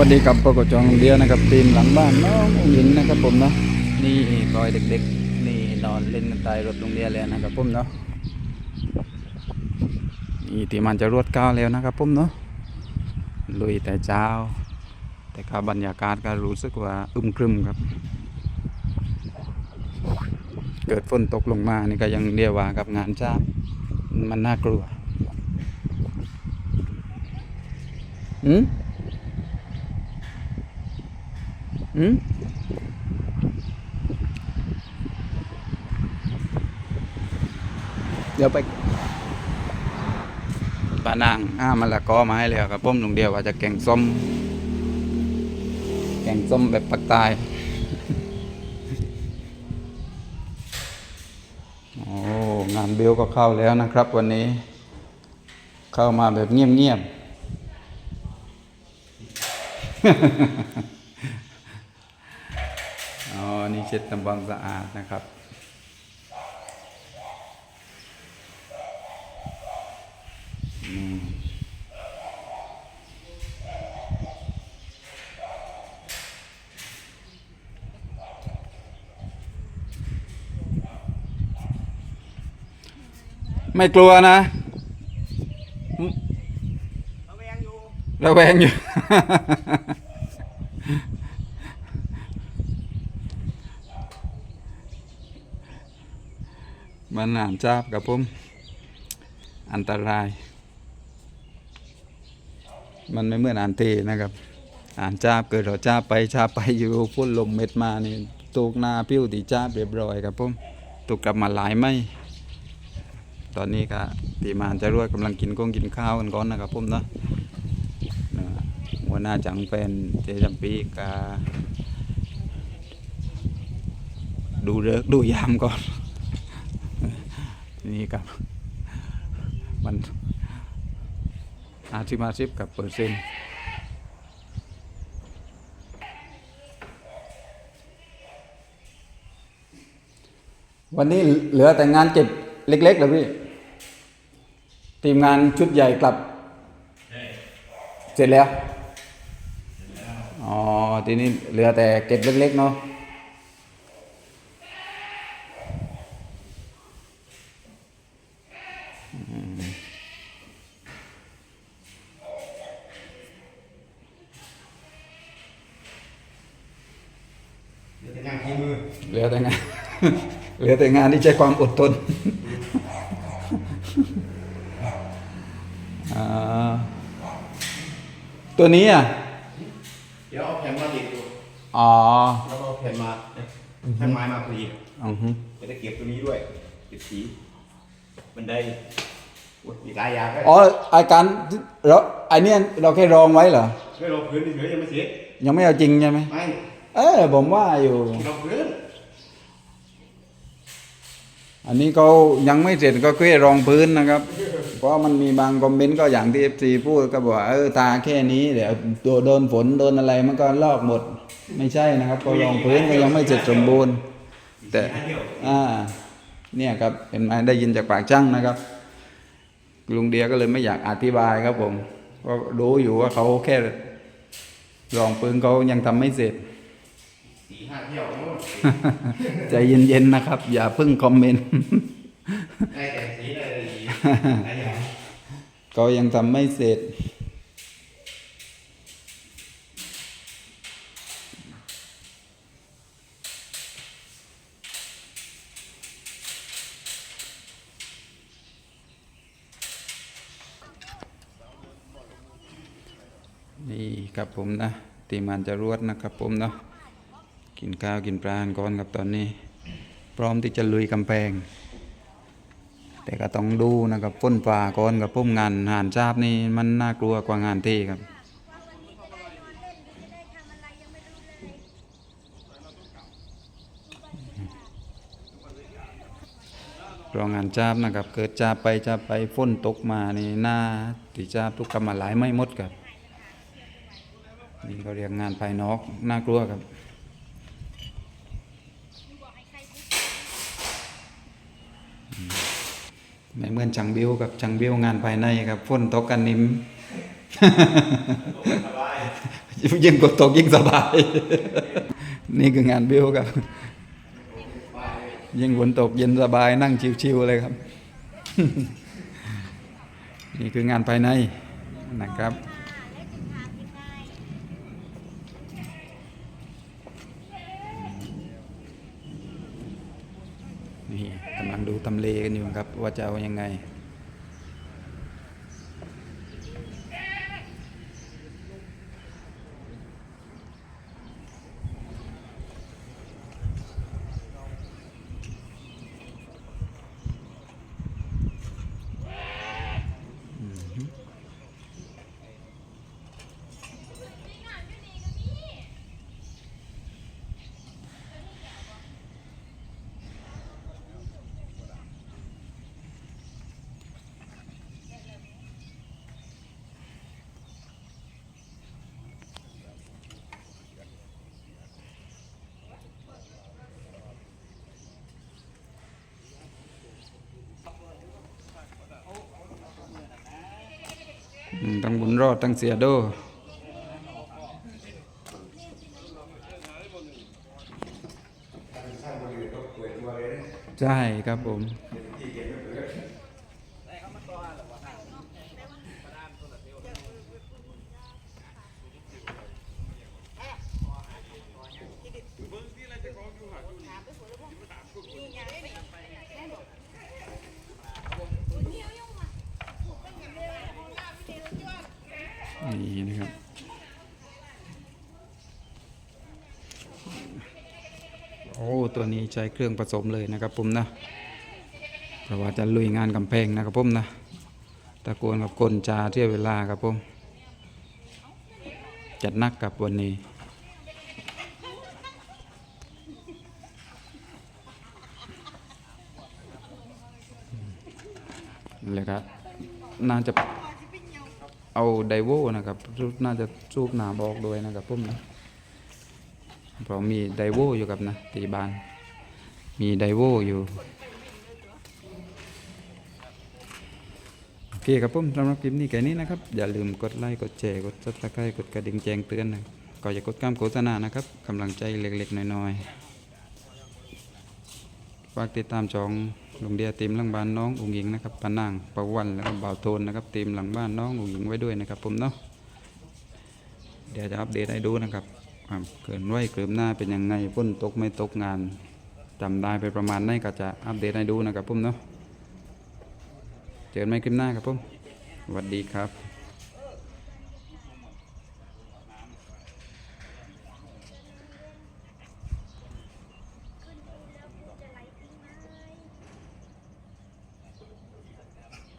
วันดีกับปกจองเดียวนะครับทีมหลังบ้านน้องหญิงนะครับผมเนาะนี่ปล่อยเด็กๆ นี่นอนเล่นกันใต้รถโรงเรียนแล้วนะครับผมเนาะนี่ที่มันจะรวดก้าวแล้วนะครับผมเนาะลุยแต่เช้า แต่ก็บรรยากาศก็รู้สึกว่าอึมครึมครับ เกิดฝนตกลงมานี่ก็ยังเรียกว่ากับงานจ้ามันน่ากลัวอืม อืมเดี๋ยวไปปานางอ้ามะละกอมาให้เลยครับผมลุงเดียวว่าจะแกงส้ม แกงส้มแบบปักใต้โอ้งานเบลก็เข้าแล้วนะครับ วันนี้ เข้ามาแบบเงียบๆอ๋อนี่ เช็ดทำความสะอาดนะครับอืมไม่กลัวนะระแวงอยู่ ระแวงอยู่มันอ่านจับกับผม อันตราย มันไม่เหมือนอ่านเทนะครับ อ่านจับเกิดเราจับไปจับไปอยู่พุ่นลมเม็ดมานี่ตกหนาปิ้วตีจับเรียบร้อยครับผมตกกลับมาหลายไหมตอนนี้ก็ตีมานจะรวยกำลังกินก้งกินข้าวกันก่อนนะครับผมเนาะหัวหน้าจังเป็นเจจำปีกาดูเลิกดูยามก่อน นี่ครับ มันอาชิมาชิบกับเปอร์เซ็นต์วันนี้เหลือแต่งานเก็บเล็กๆเหรอพี่ ทีมงานชุดใหญ่กลับ เสร็จแล้ว อ๋อ ทีนี้เหลือแต่เก็บเล็กๆเนาะ เดี๋ยวจะนั่งที่มือเหลือแต่งาน เหลือแต่งานที่ใช้ความอดทนอ่าตัวนี้อะ เดี๋ยวเอาแผ่นมาติดอยู่อ๋อ แล้วก็เอาแผ่นมาแผ่นไม้มาพอดีอือฮึเดี๋ยวจะเก็บตัวนี้ด้วยเก็บสีบันไดอุ๊ยมีหลายอย่างก็อ๋ออาการเราไอเนี้ยเราแค่รองไว้เหรอไม่ลงพื้นเฉยๆยังไม่เสร็จยังไม่เอาจริงใช่ไหม ไม่ เออผมว่าอยู่ลงพื้นอันนี้เขายังไม่เสร็จก็แค่รองพื้นนะครับ เพราะมันมีบางคอมเมนต์ก็อย่างที่เอฟซีพูดก็บอกว่าเออตาแค่นี้เดี๋ยวตัวโดนฝนโดนอะไรมันก็ลอกหมด ไม่ใช่นะครับก็รองพื้นก็ยังไม่เสร็จสมบูรณ์ แต่อ่าเนี่ยครับเป็นไงได้ยินจากปากช่างนะครับ ลุงเดียก็เลยไม่อยากอธิบายครับผมก็รู้อยู่ว่าเขาแค่รองพื้นเขายังทำไม่เสร็จ ห้าเที่ยวโน่นใจเย็นๆนะครับ อย่าเพิ่งคอมเมนต์ได้แต่สีได้แต่สีหลายอย่างก็ยังทำไม่เสร็จนี่ครับผมนะตีมันจะรวดนะครับผมเนาะ กินข้าวกินปลาก่อนครับตอนนี้ พร้อมที่จะลุยกำแพง แต่ก็ต้องดูนะครับพ้นป่าก่อนกับพุ่มงานหานชาบนี่มันน่ากลัวกว่างานเทครับรองงานจาบนะครับ เกิดจาบไปจาบไปฝนตกมานี่หน้าที่จาบทุกกรรมหลายไม่หมดครับนี่เขาเรียกงานภายนอกน่ากลัวครับ ไม่เหมือนจังบิวกับจังบิวงานภายในครับฝนตกกันนิมสบายยิ่งกดตกยิ่งสบาย นี่คืองานบิวครับ ยิ่งฝนตกเย็นสบายนั่งชิวๆเลยครับ นี่คืองานภายในนะครับ นี่กำลังดูตำเลกันอยู่ครับว่าจะเอายังไง อืม ทั้งบุญรอดทั้งเสียโดใช่ครับผม นี่นะครับ โอ้ ตัวนี้ใช้เครื่องผสมเลยนะครับผมนะเพราะว่าจะลุยงานกำแพงนะครับผมนะตะโกนกับกลจาเที่ยวเวลาครับผมจัดนักกับวันนี้เลยครับน่าจะเอาไดโวนะครับน่าจะสูบน้ำออกด้วยนะครับผมนะ เพราะมีไดโวอยู่กับนะตีบาน มีไดโวอยู่ โอเคครับผมสำหรับคลิปนี้แค่นี้นะครับ อย่าลืมกดไลค์ กดแชร์ กดซับสไครต์กดกระดิ่งแจ้งเตือนนะก็อย่ากดข้ามโฆษณานะครับกำลังใจเล็กๆน้อยๆฝากติดตามช่องโรงเรียนทีมหลังบ้านน้องอุ๋งหญิงนะครับปานางประวันแล้วก็บ่าวโทนนะครับทีมหลังบ้านน้องอุ๋งหญิงไว้ด้วยนะครับผมเนาะเดี๋ยวจะอัปเดตให้ดูนะครับ ความเกินไหวเกิมหน้าเป็นยังไงฝนตกไม่ตกงานจำได้ไปประมาณไหนก็จะอัปเดตให้ดูนะครับผมเนาะเจอกันใหม่คลิปหน้าครับผมสวัสดีครับ